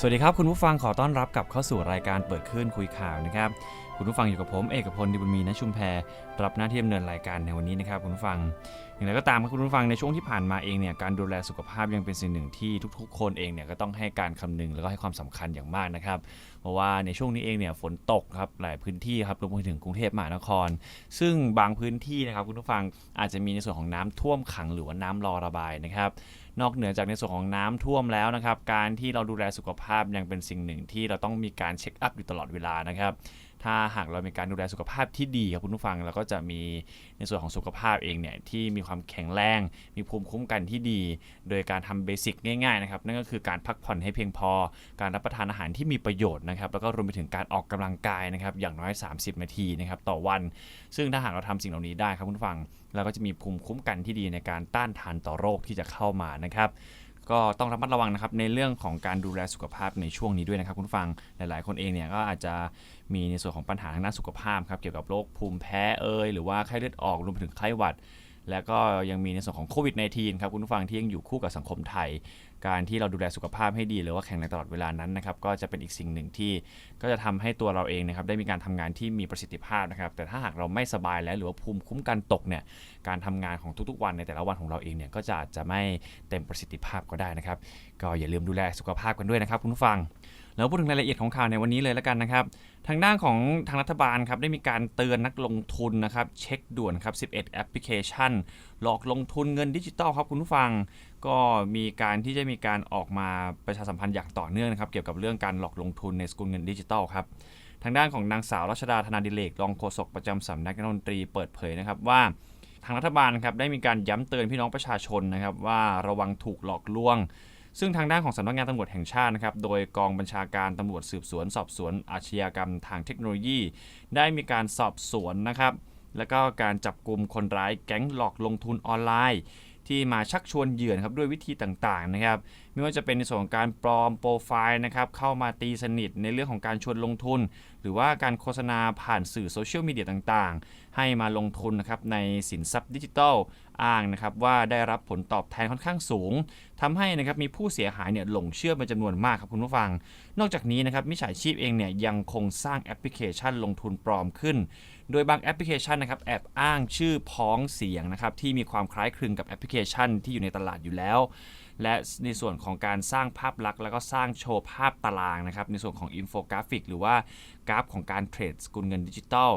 สวัสดีครับ คุณผู้ฟังขอต้อนรับกลับเข้าสู่รายการเปิดคลื่นคุยข่าวนะครับ คุณผู้ฟังอยู่กับผมเอกพลดิบุญมีนชุมแพรับหน้าที่ดำเนินรายการในวันนี้นะครับ คุณผู้ฟัง อย่างไรก็ตามครับคุณผู้ฟังในช่วงที่ผ่านมาเองเนี่ยการดูแลสุขภาพยังเป็นสิ่งหนึ่งที่ทุก ๆ คนเองเนี่ยก็ต้องให้การคำนึงแล้วก็ให้ความสำคัญอย่างมากนะครับเพราะว่าในช่วงนี้เองเนี่ยฝนตกครับหลายพื้นที่ครับรวมไปถึงกรุงเทพมหานคร ซึ่งบางพื้นที่นะครับคุณผู้ฟังอาจจะมีในส่วนของน้ำท่วมขังหรือว่าน้ำรอระบายนะครับนอกเหนือจากในส่วนของน้ำท่วมแล้วนะครับ การที่เราดูแลสุขภาพยังเป็นสิ่งหนึ่งที่เราต้องมีการเช็คอัพอยู่ตลอดเวลานะครับ ถ้าหากเรามีการดูแลสุขภาพที่ดีครับคุณผู้ฟังเราก็จะมีในส่วนของสุขภาพเองเนี่ยที่มีความแข็งแรง มีภูมิคุ้มกันที่ดี โดยการทำเบสิกง่ายๆนะครับนั่นก็คือการพักผ่อนให้เพียงพอ การรับประทานอาหารที่มีประโยชน์นะครับแล้วก็รวมไปถึงการออกกำลังกายนะครับอย่างน้อย 30 นาทีนะครับต่อวัน ซึ่งถ้าหากเราทำสิ่งเหล่านี้ได้ครับคุณผู้ฟังเราก็จะมีภูมิคุ้มกันที่ดีในการต้านทานต่อโรคที่จะเข้ามานะครับ ก็ต้องระมัดระวังนะครับในเรื่องของการดูแลสุขภาพในช่วงนี้ด้วยนะครับคุณฟังหลาย ๆ คนเองเนี่ยก็อาจจะมีในส่วนของปัญหาทางด้านสุขภาพครับเกี่ยวกับโรคภูมิแพ้เอ่ยหรือว่าไข้เลือดออกรวมไปถึงไข้หวัด แล้วก็ยังมีในส่วนของโควิด -19 ครับคุณผู้ฟังที่ยังอยู่คู่กับสังคมไทย การที่เราดูแลสุขภาพให้ดี หรือว่าแข็งแรงตลอดเวลานั้นนะครับก็จะเป็นอีกสิ่งหนึ่งที่ก็จะทำให้ตัวเราเองนะครับได้มีการทำงานที่มีประสิทธิภาพนะครับ แต่ถ้าหากเราไม่สบายแล้วหรือว่าภูมิคุ้มกันตกเนี่ยการทำงานของทุกๆ วันในแต่ละวันของเราเองเนี่ยก็จะอาจจะไม่เต็มประสิทธิภาพก็ได้นะครับ ก็อย่าลืมดูแลสุขภาพกันด้วยนะครับคุณผู้ฟัง แล้วพูดถึงรายละเอียดของข่าวในวันนี้เลยแล้วกันนะครับ ทางด้านของทางรัฐบาลครับได้มีการเตือนนักลงทุนนะครับ เช็คด่วนครับ 11 แอปพลิเคชัน หลอกลงทุนเงินดิจิตอลครับคุณผู้ฟัง ก็มีการที่จะมีการออกมาประชาสัมพันธ์อย่างต่อเนื่องนะครับ เกี่ยวกับเรื่องการหลอกลงทุนในสกุลเงินดิจิตอลครับทางด้านของนางสาวรัชดาธนาดิเลกรองโฆษกประจำสำนักนายกรัฐมนตรีเปิดเผยนะครับว่าทางรัฐบาลครับได้มีการย้ำเตือนพี่น้องประชาชนนะครับว่าระวังถูกหลอกลวง ซึ่งทางด้านของสำนักงานตำรวจแห่งชาตินะครับ โดยกองบัญชาการตำรวจสืบสวน สอบสวนอาชญากรรมทางเทคโนโลยี ได้มีการสอบสวนนะครับ แล้วก็การจับกลุ่มคนร้ายแก๊งหลอกลงทุนออนไลน์ ที่มาชักชวนเหยื่อนครับด้วยวิธีต่างๆนะครับไม่ว่าจะเป็นในส่วนของการปลอมโปรไฟล์นะครับเข้ามาตีสนิทในเรื่องของการชวนลงทุน หรือว่าการโฆษณาผ่านสื่อโซเชียลมีเดียต่างๆ ให้มาลงทุนนะครับในสินทรัพย์ดิจิทัลอ้างนะครับว่าได้รับผลตอบแทนค่อนข้างสูงทำให้นะครับมีผู้เสียหายเนี่ยหลงเชื่อเป็นจำนวนมากครับคุณผู้ฟัง นอกจากนี้นะครับมิจฉาชีพเองเนี่ยยังคงสร้างแอปพลิเคชันลงทุนปลอมขึ้น โดยบางแอปพลิเคชันนะครับแอบอ้างชื่อพ้องเสียงนะครับที่มีความคล้ายคลึงกับแอปพลิเคชันที่อยู่ในตลาดอยู่แล้ว และในส่วนของการสร้างภาพลักษณ์ แล้วก็สร้างโชว์ภาพตารางนะครับในส่วนของอินโฟกราฟิก หรือว่ากราฟของการเทรดสกุลเงินดิจิตอล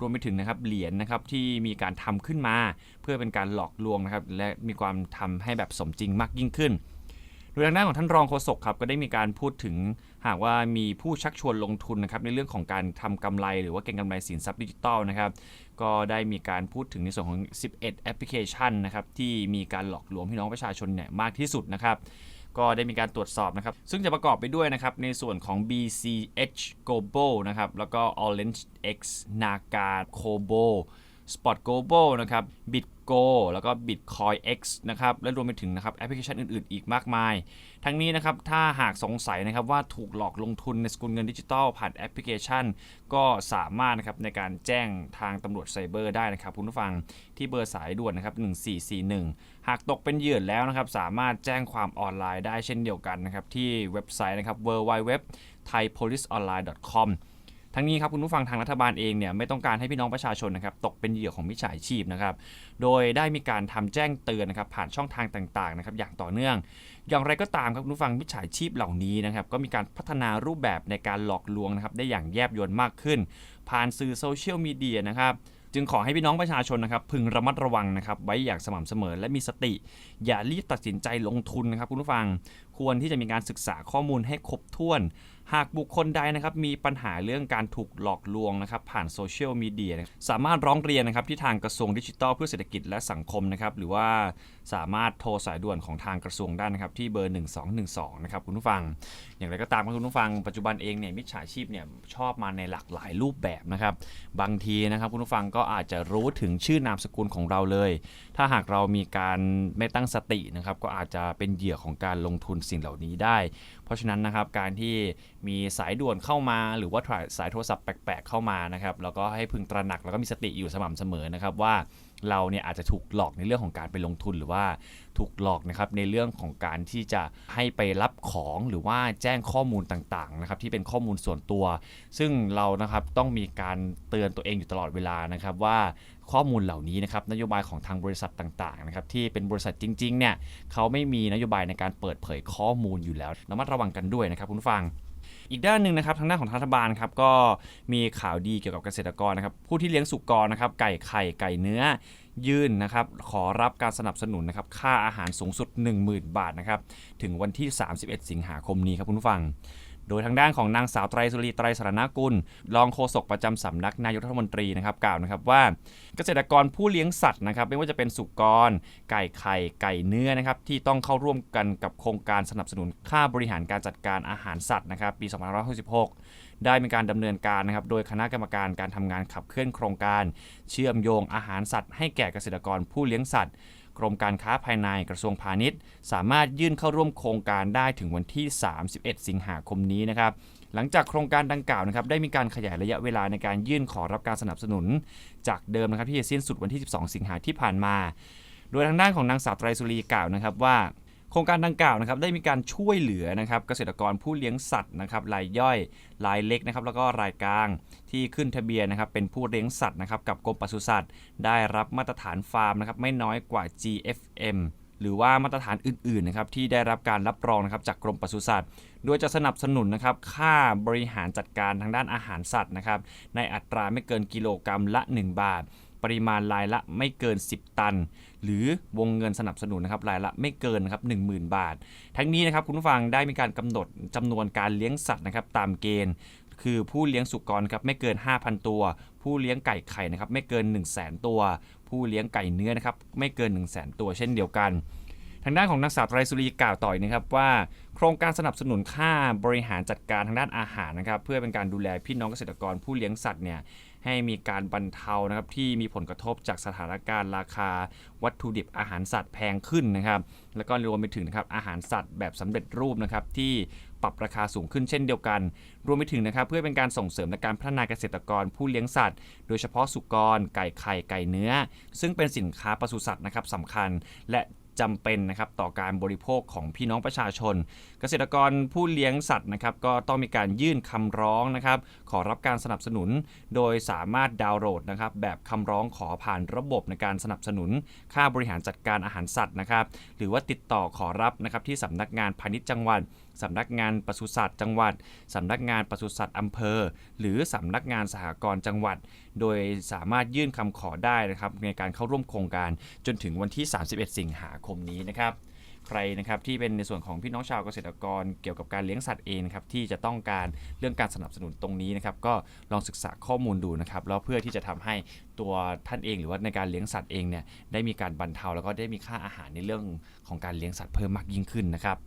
รวมไปถึงนะครับเหรียญนะครับที่มีการทำขึ้นมา เพื่อเป็นการหลอกลวงนะครับและมีความทำให้แบบสมจริงมากยิ่งขึ้น โดยทางด้านของท่านรองโฆษกครับก็ได้มีการพูดถึง หากว่ามีผู้ชักชวนลงทุนนะครับในเรื่องของการทำกำไร หรือว่าเก็งกำไรสินทรัพย์ดิจิตอลนะครับก็ได้มีการพูดถึงในส่วนของ 11 แอปพลิเคชันนะครับที่มีการหลอกลวงพี่น้องประชาชนเนี่ยมากที่สุดนะครับก็ได้มีการตรวจสอบนะครับ ซึ่งจะประกอบไปด้วยนะครับในส่วนของ BCH Global นะครับแล้วก็ Orange X Naga Kobo Spot Global นะครับ Bit Go แล้วก็ Bitcoin X นะครับ และรวมไปถึงนะครับแอปพลิเคชันอื่น ๆ อีกมากมาย ทั้งนี้นะครับ ถ้าหากสงสัยนะครับว่าถูกหลอกลงทุนในสกุลเงินดิจิทัลผ่านแอปพลิเคชัน ก็สามารถนะครับในการแจ้งทางตำรวจไซเบอร์ได้นะครับคุณผู้ฟังที่เบอร์สายด่วนนะครับ1441 หากตกเป็นเหยื่อแล้วนะครับ สามารถแจ้งความออนไลน์ได้เช่นเดียวกันนะครับที่เว็บไซต์นะครับ www thaipoliceonline.com ทั้งนี้ครับคุณผู้ฟังทางรัฐบาลเองเนี่ยไม่ต้องการให้พี่น้องประชาชนนะครับตกเป็นเหยื่อของมิจฉาชีพนะครับโดยได้มีการทำแจ้งเตือนนะครับผ่านช่องทางต่างๆนะครับอย่างต่อเนื่อง อย่างไรก็ตามครับคุณผู้ฟังมิจฉาชีพเหล่านี้นะครับก็มีการพัฒนารูปแบบในการหลอกลวงนะครับได้อย่างแยบยลมากขึ้น ผ่านสื่อโซเชียลมีเดียนะครับจึงขอให้พี่น้องประชาชนนะครับพึงระมัดระวังนะครับไว้อย่างสม่ำเสมอและมีสติ อย่ารีบตัดสินใจลงทุนนะครับคุณผู้ฟัง ควรที่จะมีการศึกษาข้อมูลให้ครบถ้วน หากบุคคลใดนะครับมีปัญหาเรื่องการถูกหลอกลวงนะครับผ่านโซเชียลมีเดียสามารถร้องเรียนนะครับที่ทางกระทรวงดิจิทัลเพื่อเศรษฐกิจและสังคมนะครับหรือว่าสามารถโทรสายด่วนของทางกระทรวงได้นะครับที่เบอร์ 1212นะครับคุณผู้ฟัง อย่างไรก็ตามคุณผู้ฟัง ปัจจุบันเองเนี่ยมิจฉาชีพเนี่ยชอบมาในหลากหลายรูปแบบนะครับบางทีนะครับคุณผู้ฟังก็อาจจะรู้ถึงชื่อนามสกุลของเราเลย ถ้าหากเรามีการไม่ตั้งสตินะครับก็อาจจะเป็นเหยื่อของการลงทุนสิ่งเหล่านี้ได้ เพราะฉะนั้นนะครับการที่มีสายด่วนเข้ามา หรือว่าสายโทรศัพท์แปลกๆเข้ามานะครับแล้วก็ให้พึงตระหนักแล้วก็มีสติอยู่สม่ำเสมอนะครับว่าเราเนี่ยอาจจะถูกหลอกในเรื่องของการไปลงทุนหรือว่าถูกหลอกนะครับในเรื่องของการที่จะให้ไปรับของหรือว่าแจ้งข้อมูลต่างๆนะครับที่เป็นข้อมูลส่วนตัว ซึ่งเรานะครับต้องมีการเตือนตัวเองอยู่ตลอดเวลานะครับว่าข้อมูลเหล่านี้นะครับนโยบายของทางบริษัทต่างๆนะครับที่เป็นบริษัทจริงๆเนี่ยเขาไม่มีนโยบายในการเปิดเผยข้อมูลอยู่แล้วระมัดระวังกันด้วยนะครับคุณฟัง อีกด้านหนึ่งนะครับทางด้านของรัฐบาลครับก็มีข่าวดีเกี่ยวกับเกษตรกรนะครับผู้ที่เลี้ยงสุกรนะครับไก่ไข่ไก่เนื้อยื่นนะครับขอรับการสนับสนุนนะครับค่าอาหารสูงสุด 10,000 บาทนะครับถึงวันที่ 31 สิงหาคมนี้ครับคุณฟัง โดยทางด้านของนางสาวไตรสุรีไตรสรณกุล รองโฆษกประจำสำนักนายกรัฐมนตรีนะครับกล่าวนะครับว่า เกษตรกรผู้เลี้ยงสัตว์นะครับไม่ว่าจะเป็นสุกร ไก่ไข่ไก่เนื้อนะครับที่ต้องเข้าร่วมกันกับโครงการสนับสนุนค่าบริหารการจัดการอาหารสัตว์นะครับปี2566 ได้มีการดำเนินการนะครับโดยคณะกรรมการการทำงานขับเคลื่อนโครงการ เชื่อมโยงอาหารสัตว์ให้แก่เกษตรกรผู้เลี้ยงสัตว์ กรมการค้าภายในกระทรวงพาณิชย์ สามารถยื่นเข้าร่วมโครงการได้ถึงวันที่ 31 สิงหาคมนี้นะครับหลังจากโครงการดังกล่าวนะครับได้มีการขยายระยะเวลาในการยื่นขอรับการสนับสนุน จากเดิมนะครับที่จะสิ้นสุดวันที่ 12 สิงหาที่ผ่านมา โดยทางด้านของนางสาวไตรสุรีกล่าวนะครับว่า ครงการดังกล่าวนะครับได้มีการช่วยเหลือนะครับเกษตรกรผู้เลี้ยงสัตว์นะครับรายย่อยรายเล็กนะครับแล้วก็รายกลางที่ขึ้นทะเบียนนะครับเป็นผู้เลี้ยงสัตว์นะครับกับกรมปศุสัตว์ ได้รับมาตรฐานฟาร์มนะครับไม่น้อยกว่า GFM หรือว่ามาตรฐานอื่นๆนะครับที่ได้รับการรับรองนะครับจากกรมปศุสัตว์ โดยจะสนับสนุนนะครับค่าบริหารจัดการทางด้านอาหารสัตว์นะครับในอัตราไม่เกินกิโลกรรัมละ 1 บาท ปริมาณรายละไม่เกิน 10 ตัน หรือวงเงินสนับสนุนนะครับรายละไม่เกินนะครับ10,000 บาท ทั้งนี้นะครับคุณผู้ฟังได้มีการกำหนดจำนวนการเลี้ยงสัตว์นะครับตามเกณฑ์ คือผู้เลี้ยงสุกรครับไม่เกิน 5,000 ตัว ผู้เลี้ยงไก่ไข่นะครับไม่เกิน 1 0 0 0 0 0ตัว ผู้เลี้ยงไก่เนื้อนะครับไม่เกิน 1 0 0 0 0 0 ตัวเช่นเดียวกันทางด้านของนักสาวไตรสุรีกล่าวต่อยนะครับว่า โครงการสนับสนุนค่าบริหารจัดการทางด้านอาหารนะครับเพื่อเป็นการดูแลพี่น้องเกษตรกรผู้เลี้ยงสัตว์เนี่ย ให้มีการบรรเทานะครับที่มีผลกระทบจากสถานการณ์ราคาวัตถุดิบอาหารสัตว์แพงขึ้นนะครับ แล้วก็รวมไปถึงนะครับอาหารสัตว์แบบสำเร็จรูปนะครับที่ปรับราคาสูงขึ้นเช่นเดียวกัน รวมไปถึงนะครับเพื่อเป็นการส่งเสริมในการพัฒนาเกษตรกรผู้เลี้ยงสัตว์ โดยเฉพาะสุกร ไก่ไข่ไก่เนื้อ ซึ่งเป็นสินค้าปศุสัตว์นะครับสำคัญ และ จำเป็นนะครับต่อการบริโภคของพี่น้องประชาชน เกษตรกรผู้เลี้ยงสัตว์นะครับก็ต้องมีการยื่นคำร้องนะครับขอรับการสนับสนุน โดยสามารถดาวน์โหลดนะครับแบบคำร้องขอผ่านระบบในการสนับสนุน ค่าบริหารจัดการอาหารสัตว์นะครับหรือว่าติดต่อขอรับนะครับที่สำนักงานพาณิชย์จังหวัด สำนักงานปศุสัตว์จังหวัด สำนักงานปศุสัตว์อำเภอ หรือสำนักงานสหกรณ์จังหวัด โดยสามารถยื่นคำขอได้นะครับในการเข้าร่วมโครงการจนถึงวันที่ 31 สิงหาคมนี้นะครับ ใครนะครับที่เป็นในส่วนของพี่น้องชาวเกษตรกรเกี่ยวกับการเลี้ยงสัตว์เองครับที่จะต้องการเรื่องการสนับสนุนตรงนี้นะครับก็ลองศึกษาข้อมูลดูนะครับแล้วเพื่อที่จะทำให้ตัวท่านเอง หรือว่าในการเลี้ยงสัตว์เองเนี่ยได้มีการบรรเทาแล้วก็ได้มีค่าอาหารในเรื่องของการเลี้ยงสัตว์เพิ่มมากยิ่งขึ้นนะครับ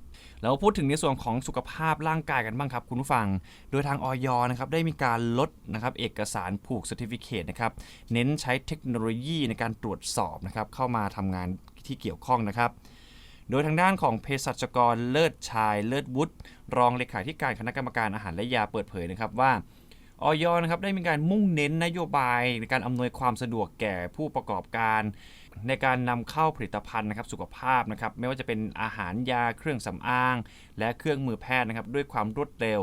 แล้วพูดถึงในส่วนของสุขภาพร่างกายกันบ้างครับ คุณผู้ฟัง โดยทางออยนะครับได้มีการลดนะครับเอกสารผูก Certificate นะครับเน้นใช้เทคโนโลยีในการตรวจสอบนะครับเข้ามาทำงานที่เกี่ยวข้องนะครับ โดยทางด้านของเภสัชกรเลิศชายเลิศวุฒิรองเลขาธิการคณะกรรมการอาหารและยาเปิดเผยนะครับว่า ออยนะครับได้มีการมุ่งเน้นนโยบายในการอำนวยความสะดวกแก่ผู้ประกอบการในการนำเข้าผลิตภัณฑ์นะครับสุขภาพนะครับไม่ว่าจะเป็นอาหารยาเครื่องสำอาง และเครื่องมือแพทย์นะครับด้วยความรวดเร็ว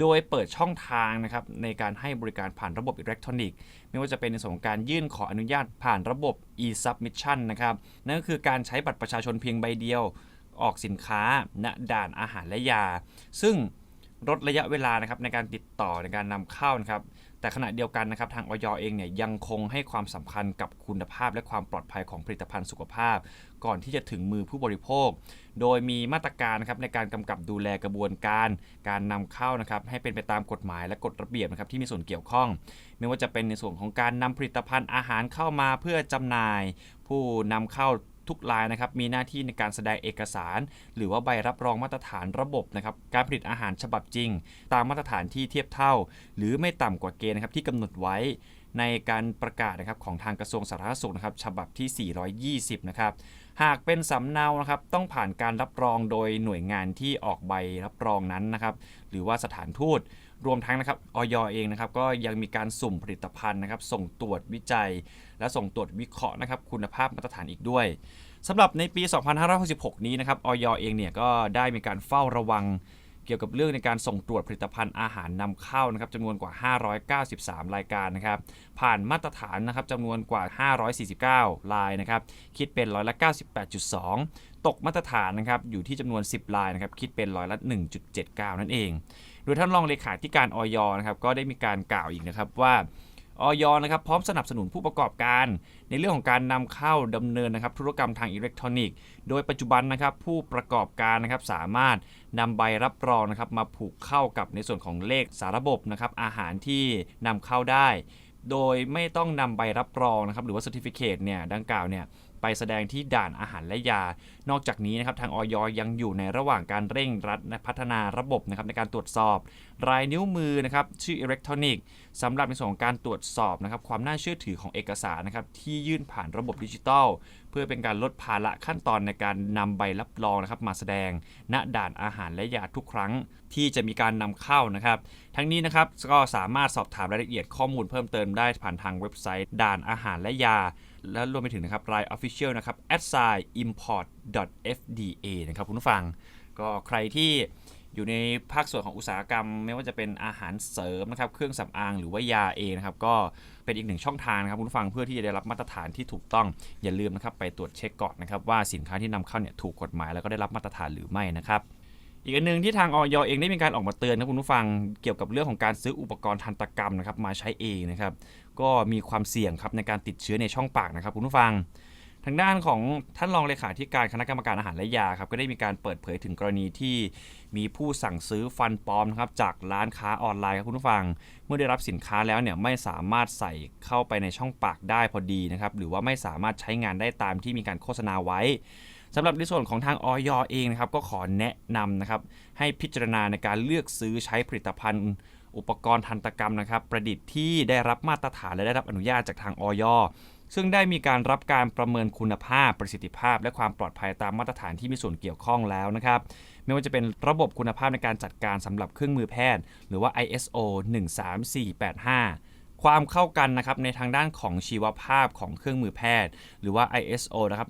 โดยเปิดช่องทางนะครับในการให้บริการผ่านระบบอิเล็กทรอนิกส์ ไม่ว่าจะเป็นในส่วนของการยื่นขออนุญาตผ่านระบบ e-submission นะครับนั่นก็คือการใช้บัตรประชาชนเพียงใบเดียว ออกสินค้าณด่านอาหารและยา ซึ่ง ลดระยะเวลานะครับในการติดต่อในการนำเข้านะครับ แต่ขณะเดียวกันนะครับทางออยเองเนี่ยยังคงให้ความสำคัญกับคุณภาพและความปลอดภัยของผลิตภัณฑ์สุขภาพ ก่อนที่จะถึงมือผู้บริโภค โดยมีมาตรการนะครับในการกำกับดูแลกระบวนการ การนำเข้านะครับให้เป็นไปตามกฎหมายและกฎระเบียบนะครับที่มีส่วนเกี่ยวข้อง ไม่ว่าจะเป็นในส่วนของการนำผลิตภัณฑ์อาหารเข้ามาเพื่อจำหน่าย ผู้นำเข้า ทุกรายนะครับมีหน้าที่ในการแสดงเอกสาร หรือว่าใบรับรองมาตรฐานระบบนะครับการผลิตอาหารฉบับจริง ตามมาตรฐานที่เทียบเท่า หรือไม่ต่ำกว่าเกณฑ์นะครับที่กำหนดไว้ในการประกาศนะครับของทางกระทรวงสาธารณสุขนะครับฉบับที่ 420 นะครับหากเป็นสำเนานะครับต้องผ่านการรับรองโดยหน่วยงานที่ออกใบรับรองนั้นนะครับหรือว่าสถานทูตรวมทั้งนะครับออยเองนะครับก็ยังมีการสุ่มผลิตภัณฑ์นะครับส่งตรวจวิจัย และส่งตรวจวิเคราะห์นะครับคุณภาพมาตรฐานอีกด้วยสำหรับในปี 2566 นี้นะครับออยเองเนี่ยก็ได้มีการเฝ้าระวังเกี่ยวกับเรื่องในการส่งตรวจผลิตภัณฑ์อาหารนำเข้านะครับจำนวนกว่า 593 รายการนะครับ ผ่านมาตรฐานนะครับจำนวนกว่า 549รายนะครับ คิดเป็นร้อยละ 98.2 ตกมาตรฐานนะครับ อยู่ที่จำนวน 10รายนะครับ คิดเป็นร้อยละ 1.79 นั่นเอง โดยท่านรองเลขาธิการออยนะครับ ก็ได้มีการกล่าวอีกนะครับว่า ออยนะครับพร้อมสนับสนุนผู้ประกอบการ ในเรื่องของการนำเข้าดำเนินนะครับธุรกรรมทางอิเล็กทรอนิกส์โดยปัจจุบันนะครับผู้ประกอบการนะครับสามารถนำใบรับรองนะครับมาผูกเข้ากับในส่วนของเลขสาระบบนะครับอาหารที่นำเข้าได้ โดยไม่ต้องนำใบรับรองนะครับหรือว่า certificate เนี่ยดังกล่าวเนี่ย ไปแสดงที่ด่านอาหารและยา นอกจากนี้นะครับทางออยยังอยู่ในระหว่างการเร่งรัดพัฒนาระบบนะครับในการตรวจสอบ รายนิ้วมือนะครับชื่ออิเล็กทรอนิกส์สำหรับในส่วนของการตรวจสอบนะครับความน่าเชื่อถือของเอกสารนะครับที่ยื่นผ่านระบบดิจิทัล เพื่อเป็นการลดภาระขั้นตอนในการนำใบรับรองนะครับมาแสดงณด่านอาหารและยาทุกครั้งที่จะมีการนำเข้านะครับ ทั้งนี้นะครับก็สามารถสอบถามรายละเอียดข้อมูลเพิ่มเติมได้ผ่านทางเว็บไซต์ด่านอาหารและยา และรวมไปถึงนะครับราย Official นะครับ a d s i import fda นะครับคุณผู้ฟัง ก็ใครที่อยู่ในภาคส่วนของอุตสาหกรรม ไม่ว่าจะเป็นอาหารเสริมนะครับ เครื่องสำอางหรือว่ายาเองนะครับ ก็เป็นอีกหนึ่งช่องทางนะครับคุณผู้ฟังเพื่อที่จะได้รับมาตรฐานที่ถูกต้องอย่าลืมนะครับไปตรวจเช็คก่อนนะครับว่าสินค้าที่นำเข้าเนี่ยถูกกฎหมายแล้วก็ได้รับมาตรฐานหรือไม่นะครับ อีกอันหนึ่งที่ทางออยเองได้มีการออกมาเตือนนะคุณผู้ฟังเกี่ยวกับเรื่องของการซื้ออุปกรณ์ทันตกรรมนะครับมาใช้เองนะครับก็มีความเสี่ยงครับในการติดเชื้อในช่องปากนะครับคุณผู้ฟัง ทางด้านของท่านรองเลขาธิการคณะกรรมการอาหารและยาครับก็ได้มีการเปิดเผยถึงกรณีที่มีผู้สั่งซื้อฟันปลอมนะครับจากร้านค้าออนไลน์ครับคุณผู้ฟัง เมื่อได้รับสินค้าแล้วเนี่ยไม่สามารถใส่เข้าไปในช่องปากได้พอดีนะครับหรือว่าไม่สามารถใช้งานได้ตามที่มีการโฆษณาไว้ สำหรับในส่วนของทางออยเองนะครับก็ขอแนะนำนะครับให้พิจารณาในการเลือกซื้อใช้ผลิตภัณฑ์ อุปกรณ์ทันตกรรมนะครับ ประดิษฐ์ที่ได้รับมาตรฐานและได้รับอนุญาตจากทางออยซึ่งได้มีการรับการประเมินคุณภาพประสิทธิภาพ และความปลอดภัยตามมาตรฐานที่มีส่วนเกี่ยวข้องแล้วนะครับ ไม่ว่าจะเป็นระบบคุณภาพในการจัดการสำหรับเครื่องมือแพทย์ หรือว่า ISO 13485 ความเข้ากันนะครับในทางด้านของชีวภาพของเครื่องมือแพทย์ หรือว่า ISO นะครับ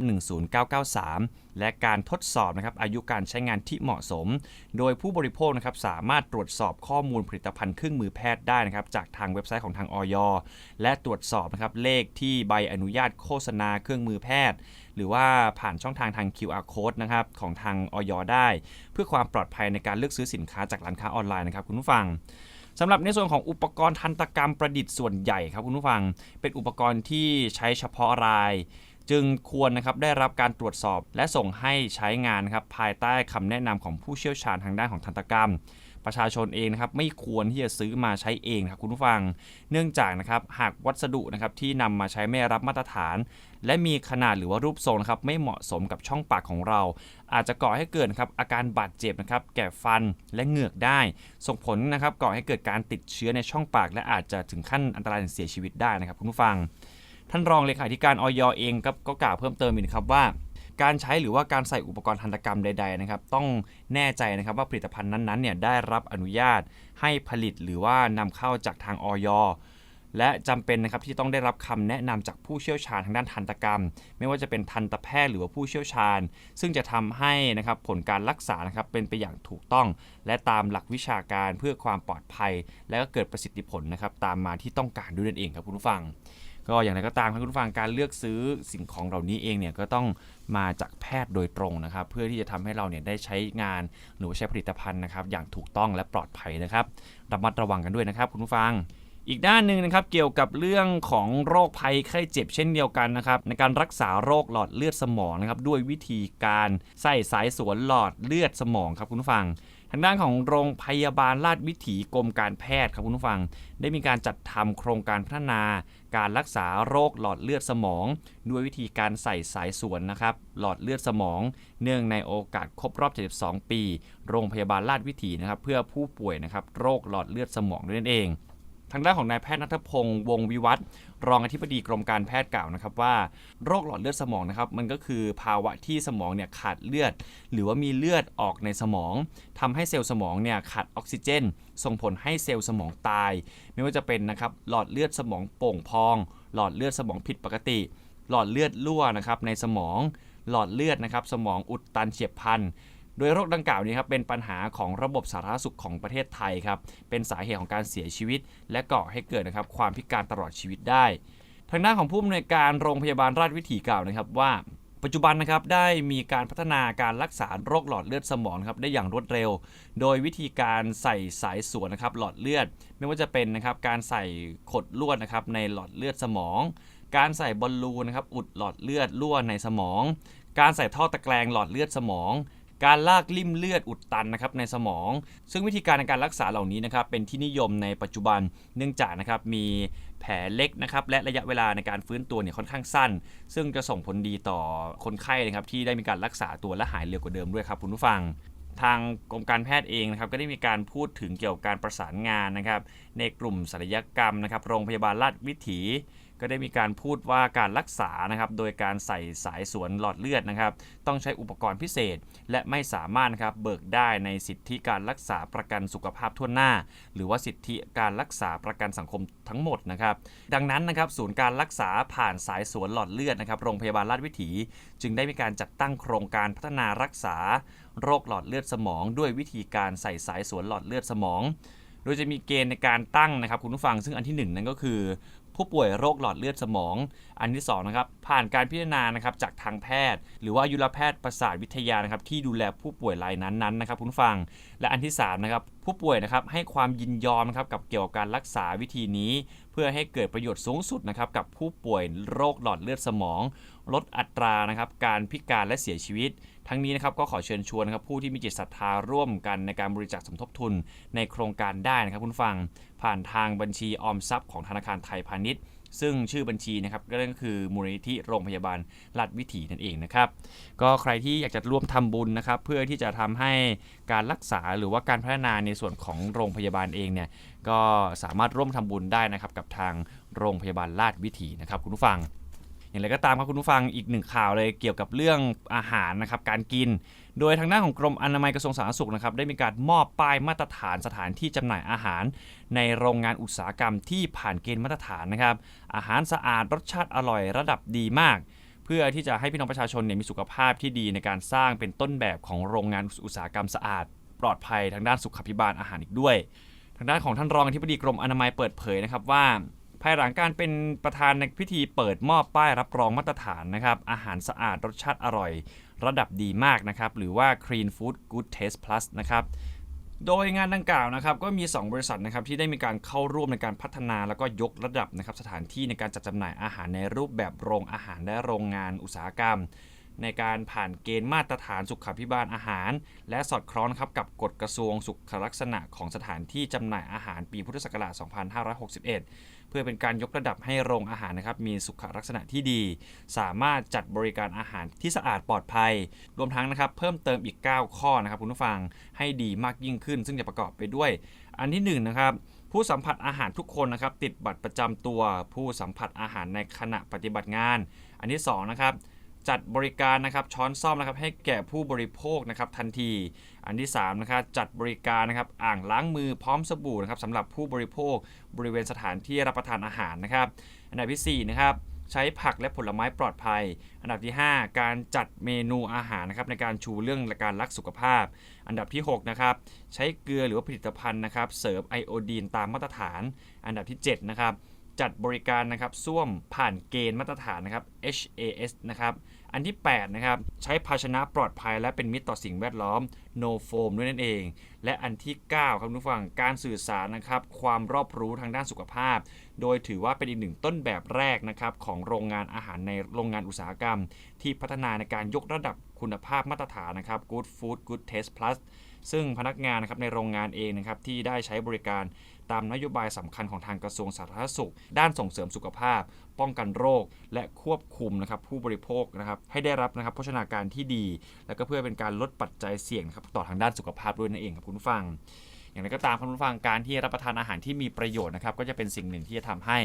10993 และการทดสอบนะครับอายุการใช้งานที่เหมาะสม โดยผู้บริโภคนะครับสามารถตรวจสอบข้อมูลผลิตภัณฑ์เครื่องมือแพทย์ได้นะครับจากทางเว็บไซต์ของทางออยและตรวจสอบนะครับเลขที่ใบอนุญาตโฆษณาเครื่องมือแพทย์ หรือว่าผ่านช่องทางทาง QR code นะครับของทางออยได้ เพื่อความปลอดภัยในการเลือกซื้อสินค้าจากร้านค้าออนไลน์นะครับคุณผู้ฟัง สำหรับในส่วนของอุปกรณ์ทันตกรรมประดิษฐ์ส่วนใหญ่ครับคุณผู้ฟัง เป็นอุปกรณ์ที่ใช้เฉพาะราย จึงควรนะครับได้รับการตรวจสอบและส่งให้ใช้งานครับภายใต้คำแนะนำของผู้เชี่ยวชาญทางด้านของทันตกรรม ประชาชนเองนะครับไม่ควรที่จะซื้อมาใช้เองครับคุณผู้ฟัง เนื่องจากนะครับหากวัสดุนะครับที่นำมาใช้ไม่รับมาตรฐาน และมีขนาดหรือว่ารูปทรงครับไม่เหมาะสมกับช่องปากของเรา อาจจะก่อให้เกิดครับอาการบาดเจ็บนะครับแก่ฟันและเหงือกได้ ส่งผลนะครับก่อให้เกิดการติดเชื้อในช่องปาก และอาจจะถึงขั้นอันตรายถึงเสียชีวิตได้นะครับคุณผู้ฟัง ท่านรองเลขาธิการออยเองก็ก็กล่าวเพิ่มเติมอีกนะครับว่า การใช้หรือว่าการใส่อุปกรณ์ทันตกรรมใดๆนะครับต้องแน่ใจนะครับว่าผลิตภัณฑ์นั้นๆเนี่ยได้รับอนุญาตให้ผลิตหรือว่านำเข้าจากทางออยและจำเป็นนะครับที่ต้องได้รับคำแนะนำจากผู้เชี่ยวชาญทางด้านทันตกรรม ไม่ว่าจะเป็นทันตแพทย์หรือว่าผู้เชี่ยวชาญ ซึ่งจะทำให้นะครับผลการรักษานะครับเป็นไปอย่างถูกต้อง และตามหลักวิชาการเพื่อความปลอดภัย และก็เกิดประสิทธิผลนะครับตามมาที่ต้องการด้วยนั่นเองครับคุณผู้ฟัง ก็อย่างไรก็ตามครับคุณผู้ฟังการเลือกซื้อสิ่งของเหล่านี้เองเนี่ยก็ต้องมาจากแพทย์โดยตรงนะครับ เพื่อที่จะทำให้เราเนี่ยได้ใช้งานหรือใช้ผลิตภัณฑ์นะครับอย่างถูกต้องและปลอดภัยนะครับระมัดระวังกันด้วยนะครับ คุณผู้ฟังอีกด้านหนึ่งนะครับเกี่ยวกับเรื่องของโรคภัยไข้เจ็บเช่นเดียวกันนะครับในการรักษาโรคหลอดเลือดสมองนะครับด้วยวิธีการใส่สายสวนหลอดเลือดสมองครับคุณผู้ฟังางด้านของโรงพยาบาลราชวิถีกรมการแพทย์ครับคุณผู้ฟัง ได้มีการจัดทำโครงการพัฒนาการรักษาโรคหลอดเลือดสมอง ด้วยวิธีการใส่สายสวนนะครับ หลอดเลือดสมอง เนื่องในโอกาสครบรอบ 72 ปี โรงพยาบาลราชวิถีนะครับ เพื่อผู้ป่วยนะครับโรคหลอดเลือดสมองด้วยนั่นเอง ทางด้านของนายแพทย์นัทพงศ์วงศ์วิวัฒน์รองอธิบดีกรมการแพทย์กล่าวนะครับว่าโรคหลอดเลือดสมองนะครับมันก็คือภาวะที่สมองเนี่ยขาดเลือด หรือว่ามีเลือดออกในสมองทำให้เซลล์สมองเนี่ยขาดออกซิเจน ส่งผลให้เซลล์สมองตาย ไม่ว่าจะเป็นนะครับหลอดเลือดสมองโป่งพอง หลอดเลือดสมองผิดปกติ หลอดเลือดรั่วนะครับในสมอง หลอดเลือดนะครับสมองอุดตันเฉียบพลัน โดยโรคดังกล่าวนี้ครับเป็นปัญหาของระบบสาธารณสุขของประเทศไทยครับเป็นสาเหตุของการเสียชีวิต และก่อให้เกิดนะครับความพิการตลอดชีวิตได้ ทางด้านของผู้อำนวยการโรงพยาบาลราชวิถีกล่าวนะครับว่าปัจจุบันนะครับได้มีการพัฒนาการรักษาโรคหลอดเลือดสมองครับได้อย่างรวดเร็ว โดยวิธีการใส่สายสวนนะครับหลอดเลือด ไม่ว่าจะเป็นนะครับการใส่ขดลวดนะครับในหลอดเลือดสมอง การใส่บอลลูนนะครับอุดหลอดเลือดรั่วในสมอง การใส่ท่อตะแกรงหลอดเลือดสมอง การลากลิ่มเลือดอุดตันนะครับในสมอง ซึ่งวิธีการในการรักษาเหล่านี้นะครับเป็นที่นิยมในปัจจุบันเนื่องจากนะครับมีแผลเล็กนะครับและระยะเวลาในการฟื้นตัวเนี่ยค่อนข้างสั้น ซึ่งจะส่งผลดีต่อคนไข้นะครับที่ได้มีการรักษาตัวและหายเร็วกว่าเดิมด้วยครับคุณผู้ฟังทางกรมการแพทย์เองนะครับก็ได้มีการพูดถึงเกี่ยวกับการประสานงานนะครับในกลุ่มศัลยกรรมนะครับโรงพยาบาลราชวิถี ก็ได้มีการพูดว่าการรักษานะครับโดยการใส่สายสวนหลอดเลือดนะครับ ต้องใช้อุปกรณ์พิเศษ และไม่สามารถครับเบิกได้ในสิทธิการรักษาประกันสุขภาพทั่วหน้า หรือว่าสิทธิการรักษาประกันสังคมทั้งหมดนะครับดังนั้นนะครับศูนย์การรักษาผ่านสายสวนหลอดเลือดนะครับโรงพยาบาลราชวิถี จึงได้มีการจัดตั้งโครงการพัฒนารักษา โรคหลอดเลือดสมอง ด้วยวิธีการใส่สายสวนหลอดเลือดสมอง โดยจะมีเกณฑ์ในการตั้งนะครับคุณผู้ฟังซึ่งอันที่หนึ่งนั่นก็คือ ผู้ป่วยโรคหลอดเลือดสมอง อันที่2นะครับผ่านการพิจารณานะครับจากทางแพทย์ หรือว่ายุรแพทย์ประสาทวิทยานะครับที่ดูแลผู้ป่วยรายนั้นๆนะครับคุณฟัง และอันที่3นะครับผู้ป่วยนะครับให้ความยินยอมนะครับกับเกี่ยวกับการรักษาวิธีนี้ เพื่อให้เกิดประโยชน์สูงสุดนะครับกับผู้ป่วยโรคหลอดเลือดสมอง ลดอัตรานะครับการพิการและเสียชีวิต ทั้งนี้นะครับก็ขอเชิญชวนนะครับผู้ที่มีจิตศรัทธาร่วมกันในการบริจาคสมทบทุนในโครงการได้นะครับคุณฟัง ผ่านทางบัญชีออมทรัพย์ของธนาคารไทยพาณิชย์ซึ่งชื่อบัญชีนะครับก็นั่นก็คือมูลนิธิโรงพยาบาลราชวิถีนั่นเองนะครับ ก็ใครที่อยากจะร่วมทำบุญนะครับ เพื่อที่จะทำให้การรักษาหรือว่าการพัฒนาในส่วนของโรงพยาบาลเองเนี่ยก็สามารถร่วมทำบุญได้นะครับกับทางโรงพยาบาลราชวิถีนะครับคุณผู้ฟัง อย่างไรก็ตามครับคุณผู้ฟังอีกหนึ่งข่าวเลยเกี่ยวกับเรื่องอาหารนะครับการกิน โดยทางด้านของกรมอนามัยกระทรวงสาธารณสุขนะครับได้มีการมอบป้ายมาตรฐานสถานที่จำหน่ายอาหาร ในโรงงานอุตสาหกรรมที่ผ่านเกณฑ์มาตรฐานนะครับอาหารสะอาดรสชาติอร่อยระดับดีมากเพื่อที่จะให้พี่น้องประชาชนเนี่ยมีสุขภาพที่ดีในการสร้างเป็นต้นแบบของโรงงานอุตสาหกรรมสะอาด ปลอดภัยทางด้านสุขภิบาลอาหารอีกด้วย ทางด้านของท่านรองอธิบดีกรมอนามัยเปิดเผยนะครับว่า ภายหลังการเป็นประธานในพิธีเปิดมอบป้ายรับรองมาตรฐานนะครับ อาหารสะอาดรสชาติอร่อย ระดับดีมากนะครับ หรือว่า Clean Food Good Taste Plus นะครับโดยงานดังกล่าวนะครับก็มี 2 บริษัทนะครับที่ได้มีการเข้าร่วมในการพัฒนาแล้วก็ยกระดับนะครับสถานที่ในการจัดจำหน่ายอาหารในรูปแบบโรงอาหารและโรงงานอุตสาหกรรม ในการผ่านเกณฑ์มาตรฐานสุขภิบาลอาหาร และสอดคล้องครับกับกฎกระทรวงสุขลักษณะของสถานที่จำหน่ายอาหารปีพุทธศักราช 2561เพื่อเป็นการยกระดับให้โรงอาหารนะครับมีสุขลักษณะที่ดี สามารถจัดบริการอาหารที่สะอาดปลอดภัย รวมทั้งนะครับเพิ่มเติมอีก 9 ข้อนะครับคุณผู้ฟังให้ดีมากยิ่งขึ้น ซึ่งจะประกอบไปด้วย อันที่1นงนะครับผู้สัมผัสอาหารทุกคนนะครับติดบัตรประจำตัว ผู้สัมผัสอาหารในขณะปฏิบัติงาน อันที่2นะครับ จัดบริการนะครับช้อนซ่อมนะครับให้แก่ผู้บริโภคนะครับทันที อันที่3นะครับจัดบริการนะครับอ่างล้างมือพร้อมสบู่นะครับสำหรับผู้บริโภคบริเวณสถานที่รับประทานอาหารนะครับ อันดับที่4นะครับใช้ผักและผลไม้ปลอดภัย อันดับที่ 5 การจัดเมนูอาหารนะครับในการชูเรื่องการรักสุขภาพ อันดับที่6นะครับใช้เกลือหรือว่าผลิตภัณฑ์นะครับเสริมไอโอดีนตามมาตรฐาน อันดับที่7นะครับ จัดบริการนะครับส้วมผ่านเกณฑ์มาตรฐานนะครับ HAS นะครับอันที่ 8 นะครับ ใช้ภาชนะปลอดภัยและเป็นมิตรต่อสิ่งแวดล้อม no foam ด้วยนั่นเอง และอันที่ 9 ครับทุกฝั่งการสื่อสารนะครับ ความรอบรู้ทางด้านสุขภาพ โดยถือว่าเป็นอีกหนึ่งต้นแบบแรกนะครับ ของโรงงานอาหารในโรงงานอุตสาหกรรม ที่พัฒนาในการยกระดับคุณภาพมาตรฐานนะครับ Good Food Good Taste Plus ซึ่งพนักงานนะครับในโรงงานเองนะครับที่ได้ใช้บริการ ตามนโยบายสำคัญของทางกระทรวงสาธารณสุข ด้านส่งเสริมสุขภาพ ป้องกันโรค และควบคุมนะครับผู้บริโภคนะครับให้ได้รับนะครับโภชนาการที่ดี และก็เพื่อเป็นการลดปัจจัยเสี่ยงนะครับต่อทางด้านสุขภาพด้วยนั่นเองครับคุณฟัง อย่างไรก็ตามคุณผู้ฟังการที่รับประทานอาหารที่มีประโยชน์นะครับก็จะเป็นสิ่งหนึ่งที่จะทำให้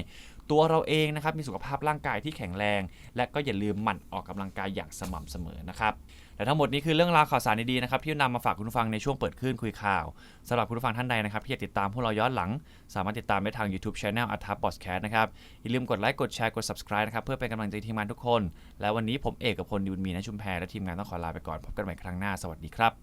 ตัวเราเองนะครับมีสุขภาพร่างกายที่แข็งแรง และก็อย่าลืมหมั่นออกกำลังกายอย่างสม่ำเสมอนะครับและทั้งหมดนี้คือเรื่องราวข่าวสารดีๆนะครับที่นำมาฝากคุณผู้ฟังในช่วงเปิดคลื่นคุยข่าวสำหรับคุณผู้ฟังท่านใดนะครับที่อยากติดตามพวกเราย้อนหลัง สามารถติดตามได้ทาง YouTube Channel อัทับบอสแคสนะครับอย่าลืมกดไลค์กดแชร์กด subscribe นะครับเพื่อเป็นกำลังใจทีมงานทุกคน และวันนี้ผมเอกกับพลดิวมีนะชุมแพรและทีมงานต้องขอลาไปก่อนพบกันใหม่ครั้งหน้าสวัสดีครับ